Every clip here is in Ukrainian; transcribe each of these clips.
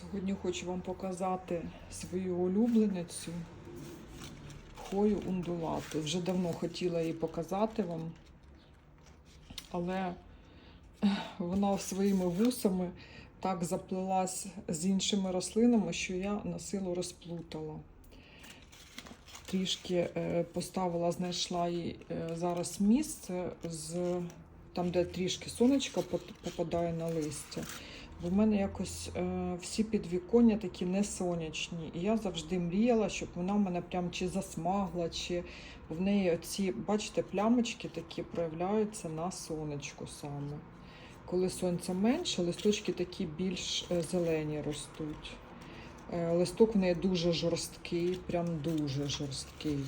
Сьогодні хочу вам показати свою улюбленицю хою ундулати. Вже давно хотіла її показати вам, але вона своїми вусами так заплелась з іншими рослинами, що я на силу розплутала. Трішки е, поставила, знайшла їй е, зараз місце, з, там, де трішки сонечко попадає на листя. Бо в мене якось е, всі підвіконня такі не сонячні. І я завжди мріяла, щоб вона в мене прям чи засмагла, чи в неї оці, бачите, плямочки такі проявляються на сонечку саме. Коли сонця менше, листочки такі більш е, зелені ростуть. Е, листок в неї дуже жорсткий, прям дуже жорсткий.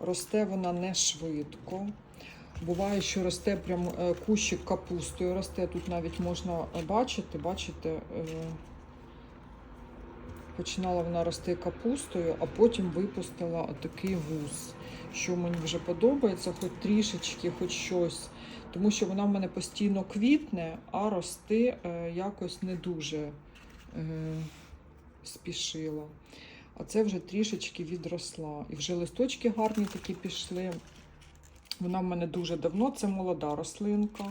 Росте вона не швидко. Буває, що росте прям е, кущик капустою. Росте тут навіть можна е, бачити, бачите, е, починала вона рости капустою, а потім випустила такий вуз, що мені вже подобається, хоч трішечки, хоч щось. Тому що вона в мене постійно квітне, а рости якось не дуже спішила. А це вже трішечки відросла. І вже листочки гарні такі пішли. Вона в мене дуже давно, це молода рослинка.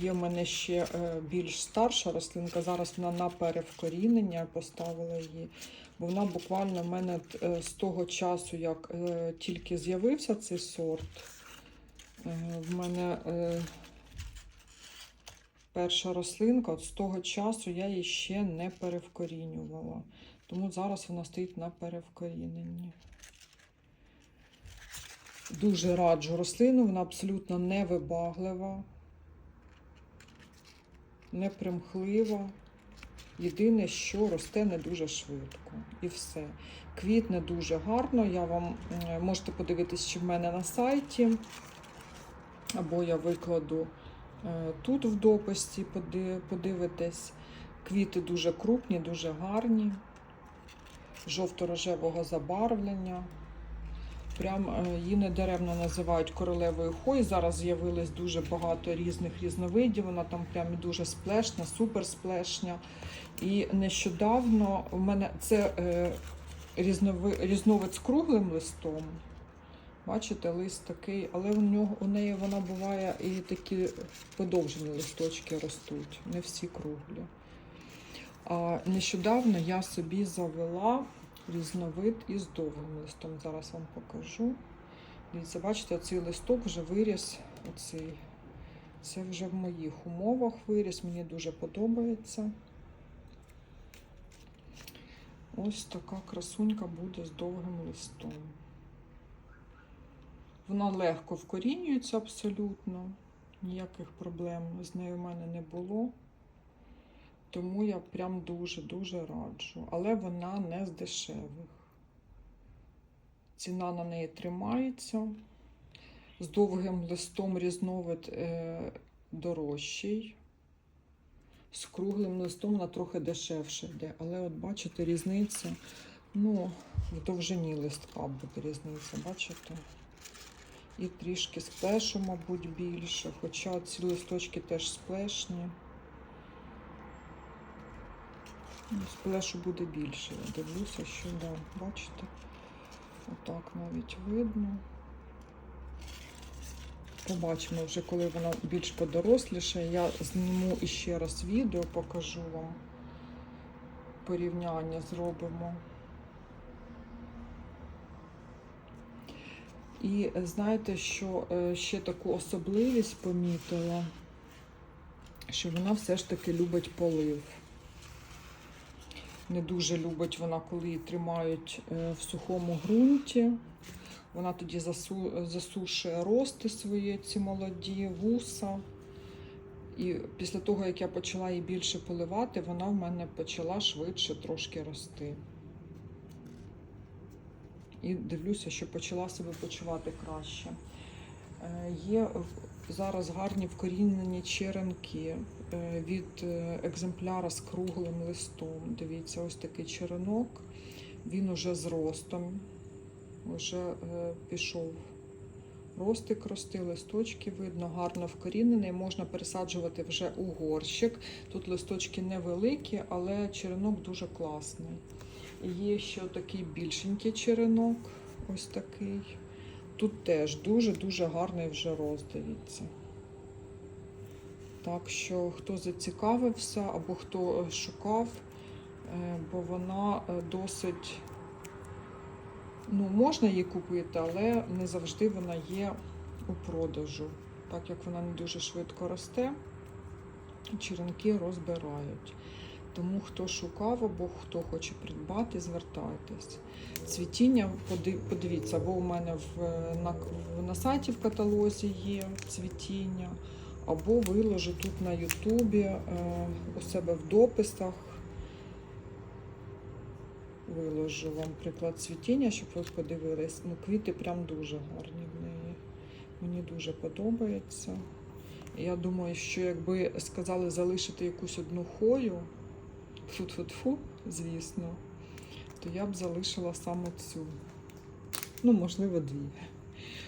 Є в мене ще е, більш старша рослинка. Зараз вона на перевкорінення поставила її. Бо вона буквально в мене е, з того часу, як е, тільки з'явився цей сорт, в мене перша рослинка, от з того часу я її ще не перевкорінювала. Тому зараз вона стоїть на перевкоріненні. Дуже раджу рослину, вона абсолютно невибаглива, непримхлива. Єдине, що росте не дуже швидко. І все. Квітне дуже гарно. Я вам е, можете подивитись, чи в мене на сайті, або я викладу е, тут в дописі, поди- подивитесь. Квіти дуже крупні, дуже гарні, жовто-рожевого забарвлення. Прям е, її недаремно називають королевою хої. Зараз з'явилось дуже багато різних різновидів. Вона там прям дуже сплешна, супер сплешня. І нещодавно у мене це е, різнови, різновид з круглим листом. Бачите, лист такий, але у нього у неї вона буває і такі подовжені листочки ростуть, не всі круглі. А нещодавно я собі завела різновид із довгим листом. Зараз вам покажу. Дивіться, бачите, цей листок вже виріс. Оцей. Це вже в моїх умовах виріс, мені дуже подобається. Ось така красунька буде з довгим листом. Вона легко вкорінюється абсолютно, ніяких проблем з нею в мене не було. Тому я прям дуже-дуже раджу. Але вона не з дешевих. Ціна на неї тримається. З довгим листом різновид е, дорожчий. З круглим листом вона трохи дешевше йде. Але от бачите, різниця, ну, в довжині листка буде різниця, бачите? І трішки сплешу, мабуть, більше. Хоча ці листочки теж сплешні. Ну, Сплешу буде більше. Я дивлюся, що да, бачите? Отак навіть видно. Побачимо вже, коли вона більш подоросліша. Я зніму іще раз відео, покажу вам. Порівняння зробимо. І знаєте, що е, ще таку особливість помітила, що вона все ж таки любить полив. Не дуже любить вона, коли її тримають е, в сухому ґрунті. Вона тоді засу- засушує рости свої, ці молоді, вуса. І після того, як я почала її більше поливати, вона в мене почала швидше трошки рости. І дивлюся, що почала себе почувати краще. Е, Є зараз гарні вкорінені черенки е, від е, екземпляра з круглим листом. Дивіться, ось такий черенок. Він уже з ростом, вже е, пішов Ростик рости, листочки видно, гарно вкорінений. Можна пересаджувати вже у горщик. Тут листочки невеликі, але черенок дуже класний. Є ще такий більшенький черенок, ось такий. Тут теж дуже-дуже гарний вже рост, дивіться. Так що, хто зацікавився або хто е, шукав, е, бо вона е, досить, ну, можна її купити, але не завжди вона є у продажу. Так як вона не дуже швидко росте, черенки розбирають. Тому хто шукав або хто хоче придбати, звертайтесь. Цвітіння, подивіться, або у мене в, на, на сайті в каталозі є цвітіння, або виложу тут на Ютубі е, у себе в дописах. Виложу вам приклад цвітіння, щоб ви подивились. Ну, квіти прям дуже гарні в неї. Мені дуже подобається. Я думаю, що якби сказали залишити якусь одну хою, фу-фу-фу, звісно, то я б залишила саме цю. Ну, можливо, дві.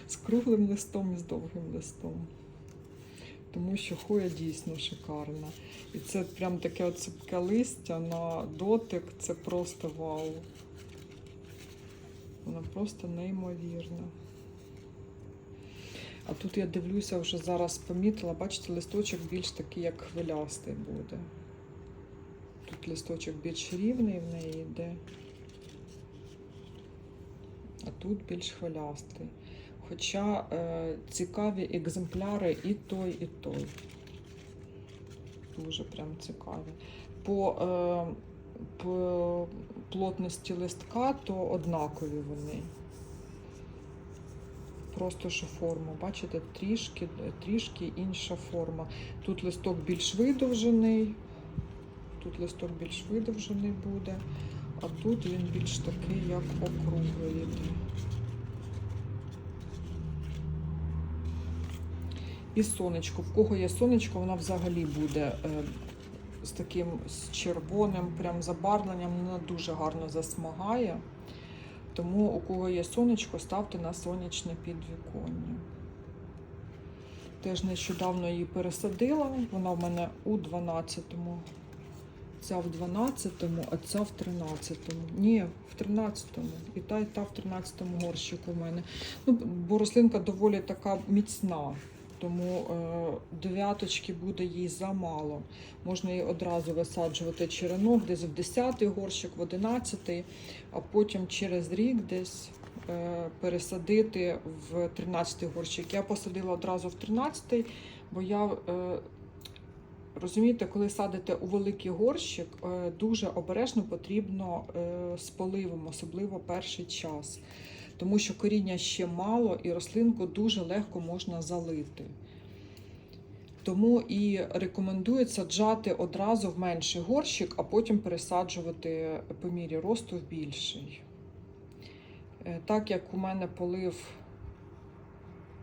З круглим листом і з довгим листом. Тому що хоя дійсно шикарна. І це прям таке от цупке листя на дотик, це просто вау. Вона просто неймовірна. А тут я дивлюся, вже зараз помітила, бачите, листочок більш такий, як хвилястий буде. Тут листочок більш рівний в неї йде, а тут більш хвилястий. Хоча е, цікаві екземпляри і той, і той. Дуже прям цікаві. По, е, по плотності листка то однакові вони. Просто що форма. Бачите, трішки, трішки інша форма. Тут листок більш видовжений. Тут листок більш видовжений буде, а тут він більш такий, як округлий. І сонечко. В кого є сонечко, вона взагалі буде е, з таким з червоним прям забарвленням. Вона дуже гарно засмагає. Тому у кого є сонечко, ставте на сонячне підвіконня. Теж нещодавно її пересадила. Вона в мене у 12-му. Ця в 12-му, а ця в 13-му. Ні, в 13-му. І та, і та в 13-му горщику в мене. Ну, бо рослинка доволі така міцна. Тому е, дев'яточки буде їй замало. Можна її одразу висаджувати черенок, десь в 10-й горщик, в 11-й, а потім через рік десь е, пересадити в 13-й горщик. Я посадила одразу в 13-й, бо я. Розумієте, коли садите у великий горщик, е, дуже обережно потрібно е, з поливом, особливо перший час. Тому що коріння ще мало і рослинку дуже легко можна залити. Тому і рекомендують саджати одразу в менший горщик, а потім пересаджувати по мірі росту в більший. Е, Так як у мене полив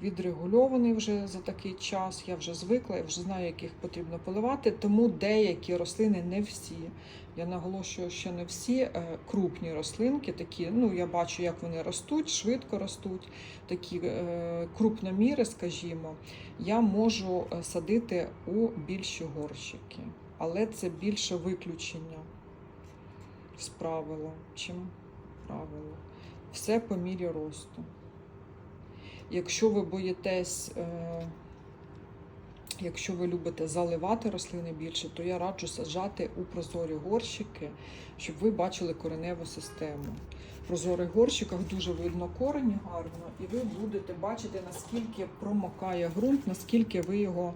відрегульований вже за такий час, я вже звикла, я вже знаю, як їх потрібно поливати, тому деякі рослини не всі. Я наголошую, що не всі е, крупні рослинки, такі, ну я бачу, як вони ростуть, швидко ростуть, такі е, крупноміри, скажімо, я можу е, садити у більші горщики. Але це більше виключення з правила, чим правило. Все по мірі росту. Якщо ви боїтесь, е, якщо ви любите заливати рослини більше, то я раджу саджати у прозорі горщики, щоб ви бачили кореневу систему. В прозорих горщиках дуже видно корені гарно, і ви будете бачити, наскільки промокає ґрунт, наскільки ви його.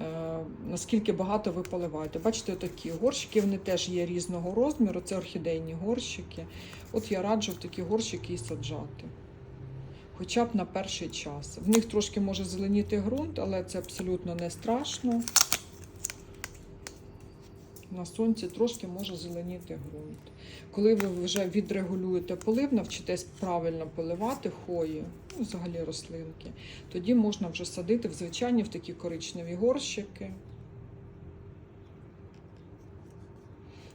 е, Наскільки багато ви поливаєте. Бачите, такі горщики, вони теж є різного розміру, це орхідейні горщики. От я раджу в такі горщики і саджати хоча б на перший час. В них трошки може зеленіти ґрунт, але це абсолютно не страшно. На сонці трошки може зеленіти ґрунт. Коли ви вже відрегулюєте полив, навчитесь правильно поливати хої, ну, взагалі рослинки, тоді можна вже садити в звичайні в такі коричневі горщики.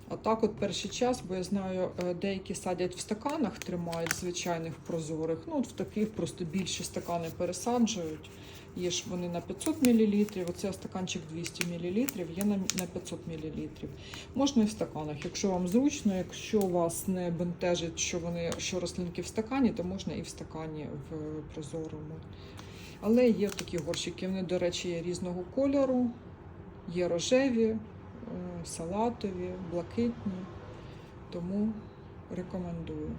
А так, от перший час, бо я знаю, е, деякі садять в стаканах, тримають звичайних прозорих. Ну, от в таких просто більші стакани пересаджують. Є ж вони на 500 мл, оце стаканчик 200 мл, є на на 500 мл. Можна і в стаканах. Якщо вам зручно, якщо вас не бентежить, що вони що рослинки в стакані, то можна і в стакані в прозорому. Але є такі горщики. Вони, до речі, є різного кольору, є рожеві, е, салатові, блакитні. Тому рекомендую.